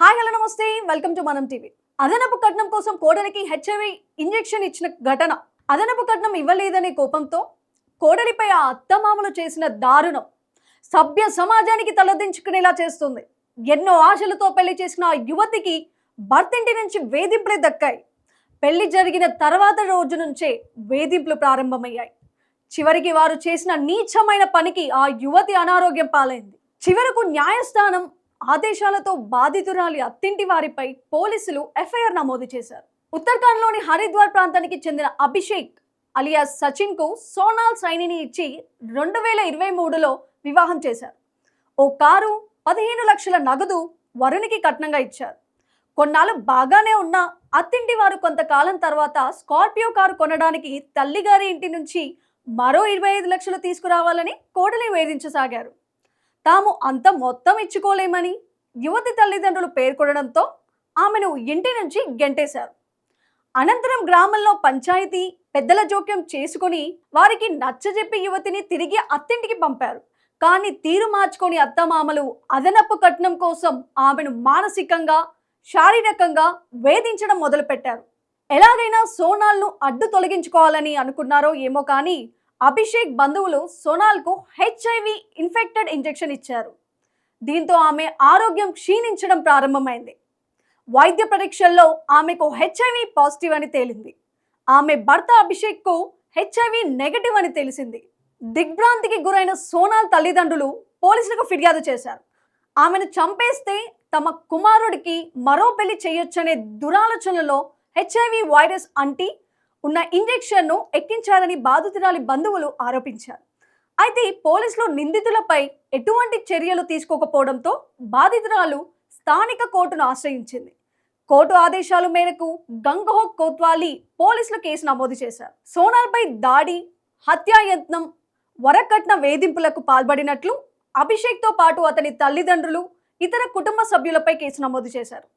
Hi hello నమస్తే. Welcome to Manam TV. అదనపు కట్నం కోసం కోడలికి హెచ్ఐవి ఇంజెక్షన్ ఇచ్చిన ఘటన. అదనపు కట్నం ఇవ్వలేదనే కోపంతో కోడలిపై ఆ అత్తమామలు చేసిన దారుణం సభ్య సమాజానికి తలదించుకునేలా చేస్తుంది. ఎన్నో ఆశలతో పెళ్ళి చేసిన ఆ యువతికి భర్తింటి నుంచి వేధింపులే దక్కాయి. పెళ్ళి జరిగిన తర్వాత రోజు నుంచే వేధింపులు ప్రారంభమయ్యాయి. చివరికి వారు చేసిన నీచమైన పనికి ఆ యువతి అనారోగ్యం పాలైంది. చివరకు న్యాయస్థానం ఆదేశాలతో బాధితురాలి అత్తింటి వారిపై పోలీసులు ఎఫ్ఐఆర్ నమోదు చేశారు. ఉత్తరాఖండ్లోని హరిద్వార్ ప్రాంతానికి చెందిన అభిషేక్ అలియాస్ సచిన్కు సోనాల్ సైనిని ఇచ్చి రెండు వేల ఇరవై మూడులో వివాహం చేశారు. ఓ కారు పదిహేను లక్షల నగదు వరుణికి కట్నంగా ఇచ్చారు. కొన్నాళ్ళు బాగానే ఉన్న అత్తింటి వారు కొంతకాలం తర్వాత స్కార్పియో కారు కొనడానికి తల్లిగారి ఇంటి నుంచి మరో ఇరవై ఐదు లక్షలు తీసుకురావాలని కోడలి వేధించసాగారు. తాము అంత మొత్తం ఇచ్చుకోలేమని యువతి తల్లిదండ్రులు పేర్కొనడంతో ఆమెను ఇంటి నుంచి గెంటేశారు. అనంతరం గ్రామంలో పంచాయతీ పెద్దల జోక్యం చేసుకుని వారికి నచ్చజెప్పి యువతిని తిరిగి అత్తింటికి పంపారు. కానీ తీరు మార్చుకొని అత్తమామలు అదనపు కట్నం కోసం ఆమెను మానసికంగా శారీరకంగా వేధించడం మొదలుపెట్టారు. ఎలాగైనా సోనాల్ను అడ్డు తొలగించుకోవాలని అనుకున్నారో ఏమో కానీ అభిషేక్ బంధువులు సోనాల్కు హెచ్ఐవి ఇన్ఫెక్టెడ్ ఇంజెక్షన్ ఇచ్చారు. దీంతో ఆమె ఆరోగ్యం క్షీణించడం ప్రారంభమైంది. వైద్య పరీక్షల్లో ఆమెకు హెచ్ఐవి పాజిటివ్ అని తేలింది. ఆమె భర్త అభిషేక్కు హెచ్ఐవి నెగటివ్ అని తెలిసింది. దిగ్భ్రాంతికి గురైన సోనాల్ తల్లిదండ్రులు పోలీసులకు ఫిర్యాదు చేశారు. ఆమెను చంపేస్తే తమ కుమారుడికి మరో పెళ్ళి చేయొచ్చనే దురాలోచనలో హెచ్ఐవి వైరస్ అంటి ఉన్న ఇంజెక్షన్ను ఎక్కించారని బాధితురాలి బంధువులు ఆరోపించారు. అయితే పోలీసులు నిందితులపై ఎటువంటి చర్యలు తీసుకోకపోవడంతో బాధితురాలు స్థానిక కోర్టును ఆశ్రయించింది. కోర్టు ఆదేశాల మేరకు గంగహో కోత్వాలీ పోలీసులు కేసు నమోదు చేశారు. సోనాల్పై దాడి హత్యాయత్నం వరకట్న వేధింపులకు పాల్పడినట్లు అభిషేక్తో పాటు అతని తల్లిదండ్రులు ఇతర కుటుంబ సభ్యులపై కేసు నమోదు చేశారు.